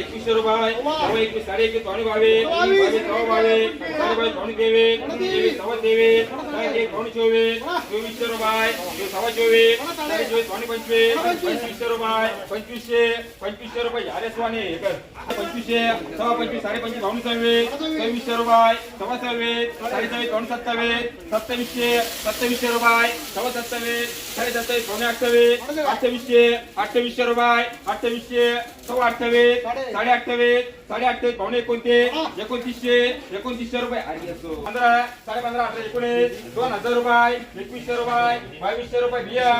એકવીસો રૂપાય નવ એકવીસ સાડી એકવીસ ત્રણ ભાવે ત્રણ ભાવે ત્રણ ભાઈ ત્રણ દેવે દેવી સવા દેવે. એક ત્રણ ચોવે ચોવીસો રૂપાય સવા ચોવે સાડી ચોવીસ ત્રણ પંચવે પંચવીસો રૂપાય પંચવીસે પંચવીસો રૂપાય હારે સવાને એક પંચવીસે સવા પંચવીસ સાડી પંચવીસ ત્રણ સવે ચોવીસો રૂપાય સવા સવે સાડી સવે ત્રણ સત્તાવે. સત્તાવીસે સત્તાવીસો રૂપાય સવા સત્તાવે સાડી સત્તાવીસ ત્રણ અઠાવે અઠાવીસે અઠાવીસો साडे अठ्ठावीस साडे अठ्ठावीस पावणे एकोणतीस एकोणतीसशे एकोणतीसशे रुपये आणि असो. पंधरा साडे पंधरा अठरा एकोणीस दोन हजार रुपये एकवीसशे रुपये बावीसशे रुपये बिया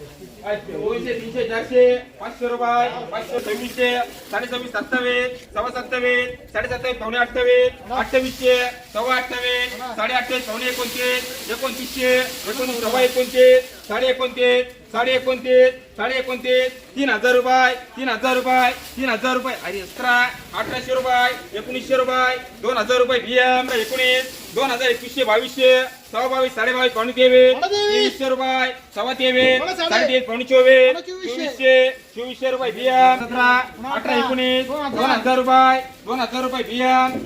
दोनशे तीनशे चारशे पाचशे रुपये पाचशे सव्वीसशे साडे सव्वीस सत्तावीस सव्वा सत्तावीस साडे सत्तावीस पावणे अठ्ठावीस अठ्ठावीसशे सव्वा अठ्ठावीस साडे अठ्ठावीस पावणे एकोणतीस एकोणतीसशे एकोणीस सव्वा एकोणतीस साडे एकोणतीस साडे एकोणतीस साडे एकोणतीस तीन हजार रुपये तीन हजार रुपये तीन हजार रुपये अरे अठराशे रुपये एकोणीसशे रुपये दोन हजार रुपये बी एम एकोणीस दोन हजार एकवीसशे बावीसशे सव्वा बावीस साडे बावीस पावणे तेवीस तेवीसशे रुपये सव्वा तेवीस साडे तेवीस पावणे चोवीस चोवीसशे चोवीसशे रुपये बियम सतरा अठरा एकोणीस दोन हजार. रुपये दोन हजार रुपये बियम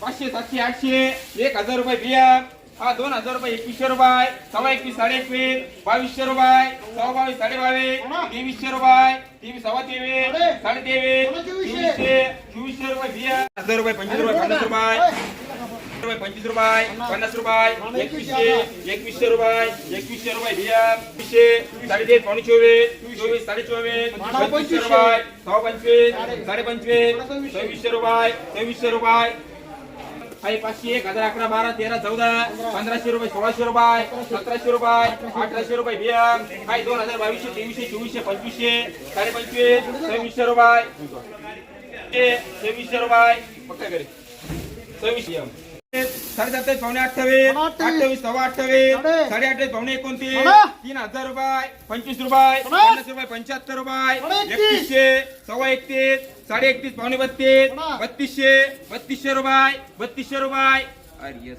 पाचशे सातशे आठशे एक हजार रुपये बियम हा दोन हजार रुपये एकवीसशे रुपये सव्वा एकवीस साडे एकवीस बावीसशे रुपये सव्वा बावीस साडे बावीस तेवीसशे रुपये तेवीस सव्वा तेवीस साडे तेवीस चोवीसशे चोवीसशे रुपये बियम हजार रुपये पंचवीस रुपये पन्नास रुपये रुपये पंचवीस रुपये पन्नास रुपये एकवीसशे एकवीसशे रुपये एकवीसशे रुपये बिया वीसशे साडेतीस पावणे चोवीस चोवीस साडे चोवीस पंचवीसशे रुपये सव्वा पंचवीस साडे पंचवीस सव्वीसशे रुपये सव्वीसशे रुपये आहे पाचशे एक हजार अकरा बारा तेरा चौदा पंधराशे रुपये सोळाशे रुपये सतराशे रुपये अठराशे रुपये बिया आहे दोन हजार बावीसशे तेवीसशे चोवीसशे पंचवीसशे साडे पंचवीस सव्वीसशे रुपये तेवीसशे रुपये पक्का करे सव्वीसशे साडेसात पावणे अठ्ठावीस अठ्ठावीस. सव्वा अठ्ठावीस साडे. अठ्ठावीस पावणे एकोणतीस तीन हजार रुपये पंचवीस रुपये पन्नास रुपये पंच्याहत्तर रुपये एकतीसशे सव्वा एकतीस साडे एकतीस पावणे बत्तीस बत्तीसशे बत्तीसशे रुपये बत्तीसशे रुपये. अरे.